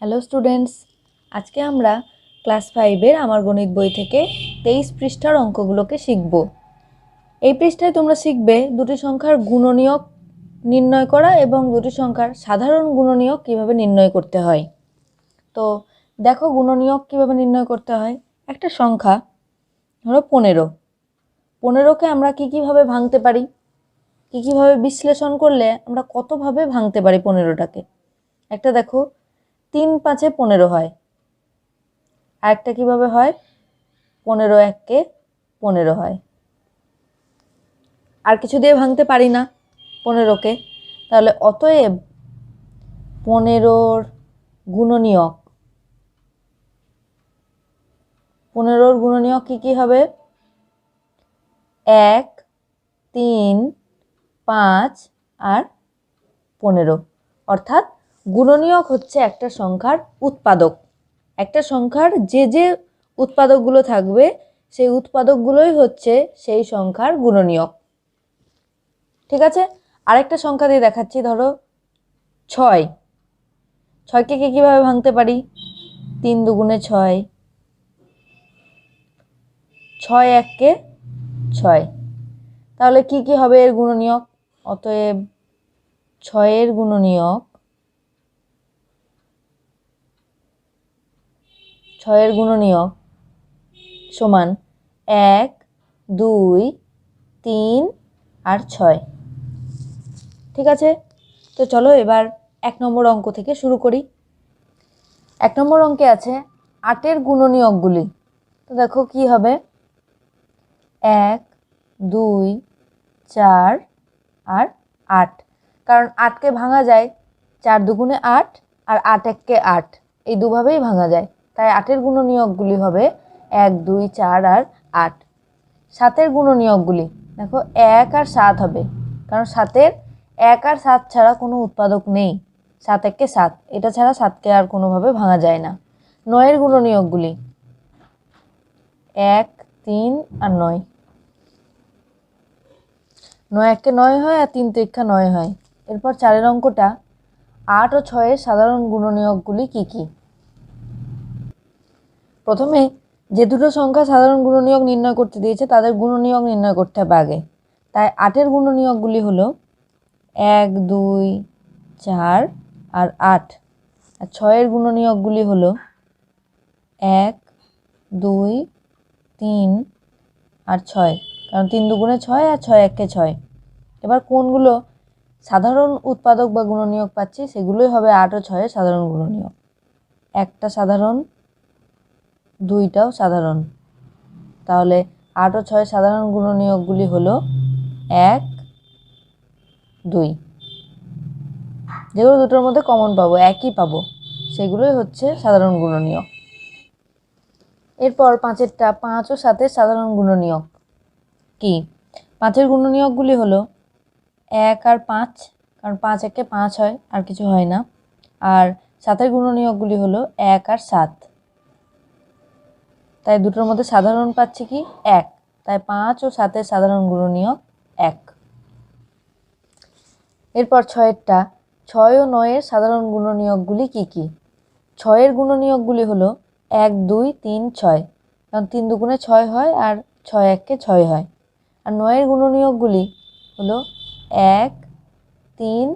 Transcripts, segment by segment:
Hello students আজকে আমরা class ফাইভের আমার গণিত বই থেকে তেইশ পৃষ্ঠার অঙ্কগুলোকে শিখব। এই পৃষ্ঠায় তোমরা শিখবে দুটি সংখ্যার গুণনীয়ক নির্ণয় করা এবং দুটি সংখ্যার সাধারণ গুণনীয়ক কীভাবে নির্ণয় করতে হয়। তো দেখো গুণনীয়ক কীভাবে নির্ণয় করতে হয়। একটা সংখ্যা ধরো পনেরো। পনেরোকে আমরা কী কীভাবে ভাঙতে পারি? কী কীভাবে বিশ্লেষণ করলে আমরা কতভাবে ভাঙতে পারি পনেরোটাকে? একটা দেখো তিন পাঁচে পনেরো হয়। আরেকটা কীভাবে হয়? পনেরো এককে পনেরো হয়। আর কিছু দিয়ে ভাঙতে পারি না পনেরোকে। তাহলে অতএব পনেরোর গুণনীয়ক। পনেরোর গুণনীয়ক কী কী হবে? এক, তিন, পাঁচ আর পনেরো। অর্থাৎ গুণনীয়ক হচ্ছে একটা সংখ্যার উৎপাদক। একটা সংখ্যার যে যে উৎপাদকগুলো থাকবে, সেই উৎপাদকগুলোই হচ্ছে সেই সংখ্যার গুণনীয়ক। ঠিক আছে? আরেকটা সংখ্যা দিয়ে দেখাচ্ছি, ধরো ছয়। ছয়কে কে কীভাবে ভাঙতে পারি? তিন দুগুণে ছয়। ছয় এককে ছয়। তাহলে কি কি হবে এর গুণনীয়ক? অতএব ছয়ের গুণনীয়ক ছয়ের গুণনীয়ক সমান এক, দুই, তিন আর ছয়। ঠিক আছে? তো চলো এবার এক নম্বর অঙ্ক থেকে শুরু করি। এক নম্বর অঙ্কে আছে আটের গুণনীয়কগুলি। তো দেখো কি হবে? এক, দুই, চার আর আট। কারণ আটকে ভাঙা যায়, চার দুগুণে আট আর আট এককে আট। এই দুভাবেই ভাঙা যায়। তাই আটের গুণনীয়কগুলি হবে এক, দুই, চার আর আট। সাতের গুণনীয়কগুলি, দেখো এক আর সাত হবে, কারণ সাতের এক আর সাত ছাড়া কোনো উৎপাদক নেই। সাত এককে সাত, এটা ছাড়া সাতকে আর কোনোভাবে ভাঙা যায় না। নয়ের গুণনীয়কগুলি, এক, তিন আর নয়। নয় একে নয় হয় আর তিন তিরিক্ষা নয় হয়। এরপর চারের অঙ্কটা আট ও ছয়ের সাধারণ গুণনীয়কগুলি কি কি? প্রথমে যে দুটো সংখ্যা সাধারণ গুণনীয়ক নির্ণয় করতে দিয়েছে, তাদের গুণনীয়ক নির্ণয় করতে হবে আগে। তাই আটের গুণনীয়কগুলি হলো এক, দুই, চার আর আট। আর ছয়ের গুণনীয়কগুলি হলো এক, দুই, তিন আর ছয়। কারণ তিন দুগুণে ছয় আর ছয় একে ছয়। এবার কোনগুলো সাধারণ উৎপাদক বা গুণনীয়ক পাচ্ছি, সেগুলোই হবে আট ও ছয়ের সাধারণ গুণনীয়ক। একটা সাধারণ দুইটাও সাধারণ। তাহলে আট ও ছয়ের সাধারণ গুণনীয়কগুলি হলো এক, দুই। যেগুলো দুটোর মধ্যে কমন পাবো, একই পাবো, সেগুলোই হচ্ছে সাধারণ গুণনীয়ক। এরপর পাঁচেরটা পাঁচ ও সাতের সাধারণ গুণনীয়ক কি? পাঁচের গুণনীয়কগুলি হলো এক আর পাঁচ, কারণ পাঁচ একে পাঁচ হয়, আর কিছু হয় না। আর সাতের গুণনীয়কগুলি হলো এক আর সাত। তাই দুটোর মধ্যে সাধারণ পাচ্ছি কি এক। তাই পাঁচ ও সাতের সাধারণ গুণনীয়ক এক। এরপর ছয়েরটা, ছয় ও নয়ের সাধারণ গুণনীয়কগুলি কি কি? ছয়ের গুণনীয়কগুলি হলো এক, দুই, তিন, ছয়। কারণ তিন দুগুণে ছয় হয় আর ছয় এককে ছয় হয়। আর নয়ের গুণনীয়কগুলি হলো এক, তিন,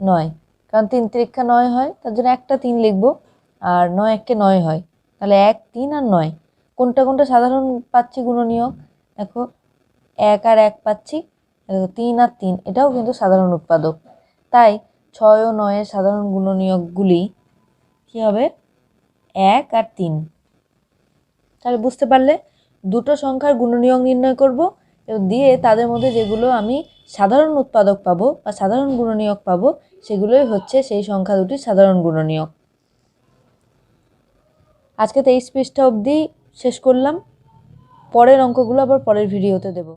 নয়। কারণ তিন তিরিক্ষা নয় হয়, তার জন্য একটা তিন লিখব, আর নয় এককে নয় হয়। তাহলে এক, তিন আর নয়। কোনটা কোনটা সাধারণ পাচ্ছি গুণনীয়ক? দেখো, এক আর এক পাচ্ছি তিন আর তিন, এটাও কিন্তু সাধারণ উৎপাদক। তাই ছয় ও নয়ের সাধারণ গুণনীয়কগুলি কী হবে? এক আর তিন। তাহলে বুঝতে পারলে দুটো সংখ্যার গুণনীয়ক নির্ণয় করব দিয়ে তাদের মধ্যে যেগুলো আমি সাধারণ উৎপাদক পাবো বা সাধারণ গুণনীয়ক পাবো, সেগুলোই হচ্ছে সেই সংখ্যা দুটির সাধারণ গুণনীয়ক। আজকে তেইশ পৃষ্ঠা অবধি শেষ করলাম। পরের অঙ্কগুলো আবার পরের ভিডিওতে দেবো।